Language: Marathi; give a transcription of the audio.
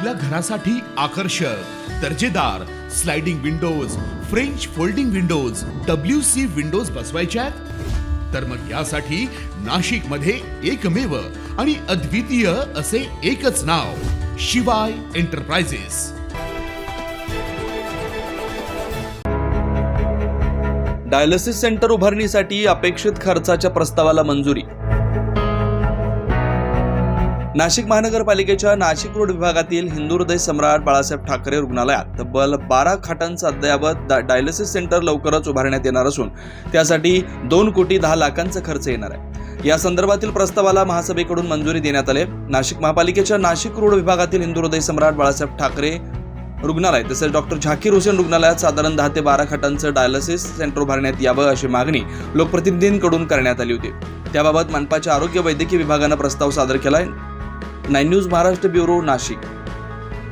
आपल्या घरासाठी आकर्षक दर्जेदार sliding windows French folding windows W C windows बसवायच्या आहेत? तर मग यासाठी नाशिकमध्ये एकमेव आणि अद्वितीय असे एकच नाव शिवाय एंटरप्राइजेस डायलिसिस सेंटर उभारणीसाठी अपेक्षित खर्चाच्या प्रस्तावाला मंजुरी. नाशिक महानगरपालिकेच्या नाशिक रोड विभागातील हिंदू हृदय सम्राट बाळासाहेब ठाकरे रुग्णालयात तब्बल बारा खाटांचं अद्ययावत डायलिसिस सेंटर लवकरच उभारण्यात येणार असून त्यासाठी दोन कोटी दहा लाखांचा खर्च येणार आहे. या संदर्भातील प्रस्तावाला महासभेकडून मंजुरी देण्यात आले. नाशिक महापालिकेच्या नाशिक रोड विभागातील हिंदू हृदय सम्राट बाळासाहेब ठाकरे रुग्णालय तसेच डॉक्टर झाकीर हुसेन रुग्णालयात साधारण दहा ते बारा खाटांचं डायलिसिस सेंटर उभारण्यात यावं अशी मागणी लोकप्रतिनिधींकडून करण्यात आली होती. त्याबाबत मनपाच्या आरोग्य वैद्यकीय विभागानं प्रस्ताव सादर केला आहे nine news Maharashtra bureau Nashik.